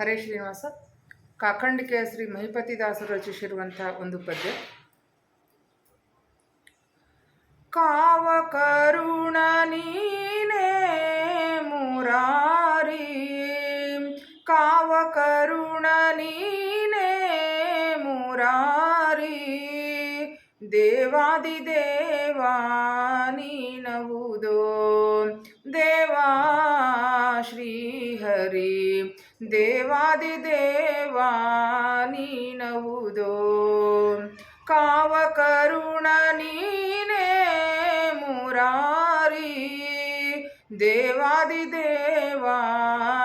ಹರೇ ಶ್ರೀನಿವಾಸ. ಕಾಕಂಡಿಕೆಯ ಶ್ರೀ ಮಹಿಪತಿದಾಸರು ರಚಿಸಿರುವಂತಹ ಒಂದು ಪದ್ಯ. ಕಾವ ಕರುಣ ನೀನೇ ಮುರಾರಿ. ಕಾವ ಕರುಣ ನೀನೇ ಮುರಾರಿ. ದೇವಾದಿ ದೇವಾ ನೀನವುದೋ. ದೇವಾ ದೇವಾದಿ ದೇವಾ, ನೀನವುದೋ? ಕಾವ ಕರುಣ ನೀನೇ ಮುರಾರಿ. ದೇವಾದಿ ದೇವಾ,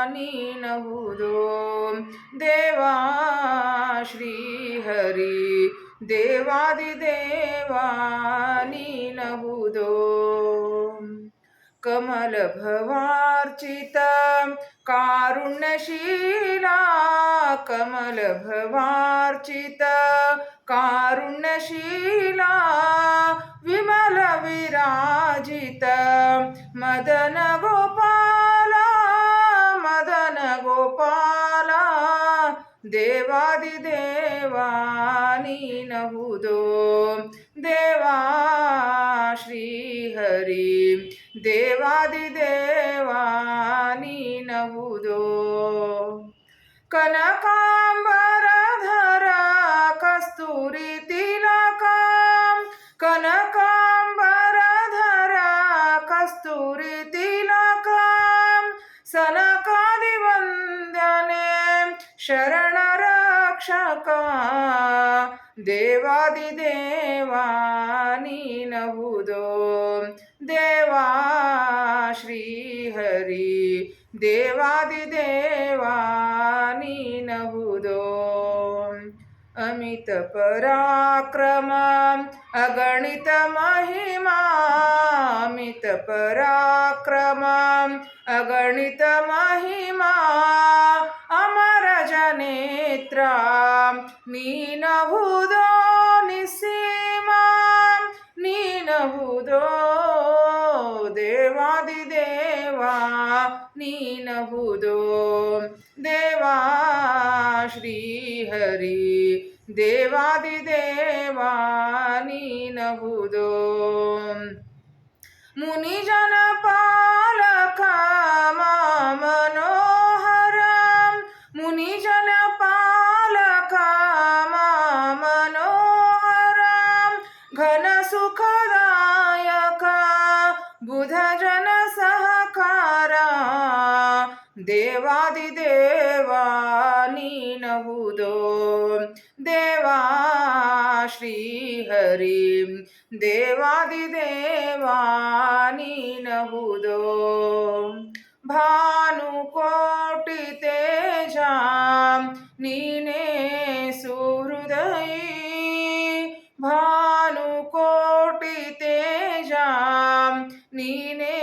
ನೀನವುದೋ? ದೇವಾ ಶ್ರೀಹರಿ, ದೇವಾದಿ ದೇವಾ, ನೀನವುದೋ? कमल भवार्चित कारुण्यशीला कमलभवार्चिता कारुण्यशीला मदन गोपाला मदनगोपाला देवादिदेवा नहुदो। देवा श्री श्रीहरी देवादिदेवानि नवुदो कनकाम्बरधर कस्तुरि तिलकं कनकाम्बरधर कस्तुरि तिलकं सनकादिवन्दने शरणरक्षका ಕನಕಾಂಬರಧರ ಕಸ್ತೂರಿ ತಿಲಕ ಸನಕಾದಿ ವಂದನೆ ಶರಣ ರಕ್ಷಕ ದೇವಾದಿ ದೇವಾ ನೀನಹುದೋ ದೇವಾ ಶ್ರೀಹರಿ ದೇವಾದಿ ದೇವಾ ನೀನಹುದೋ ಅಮಿತ ಪರಾಕ್ರಮ ಅಗಣಿತ ಮಹಿಮಾ ಅಮಿತ ಪರಾಕ್ರಮ ಅಗಣಿತ ಮಹಿಮಾ ಅಮರ ಜನೇತ್ರ ನೀನಹುದೋ ನಿಸೀಮ ದೇವಾದಿ ದೇವಾ ನೀನಹುದೋ ದೇವಾ ಶ್ರೀಹರಿ ದೇವಾದಿ ದೇವಾ ನೀನಹುದೋ ಮುನಿಜನ ಪಾಲಕ ಬುಧ ಜನ ಸಹಕಾರ ದೇವಾದಿ ದೇವಾ ನೀನಹುದೋ ದೇವಾ ಶ್ರೀಹರಿ ದೇವಾದಿ ದೇವಾ ನೀನಹುದೋ ಭಾನುಕೋಟಿ ತೇಜ ನೀನೇ ನೀನೇ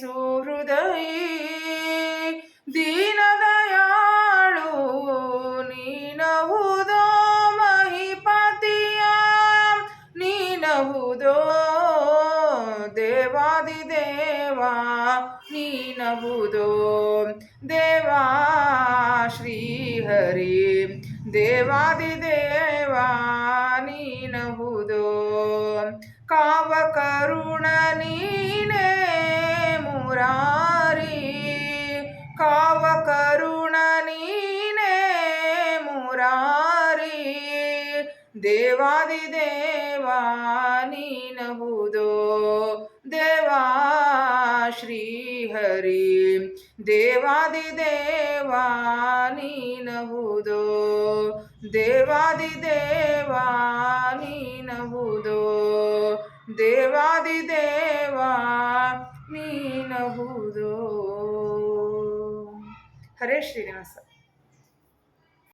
ಸುಹೃದಯ ದೀನದಯಾಳು ನೀನಹುದೋ ಮಹಿಪತಿಯ. ನೀನಹುದೋ ದೇವಾದಿ ದೇವಾ. ನೀನಹುದೋ ದೇವಾ ಶ್ರೀಹರಿ ದೇವಾದಿ ದೇವಾದಿ ದೇವಾ ನೀನಹುದೋ? ದೇವಾ ಶ್ರೀಹರಿ. ದೇವಾದಿ ದೇವಾ ನೀನಹುದೋ? ನೀನಹುದೋ? ದೇವಾದಿ ದೇವಾ ನೀನಹುದೋ? ಹರೇ ಶ್ರೀನಿವಾಸ.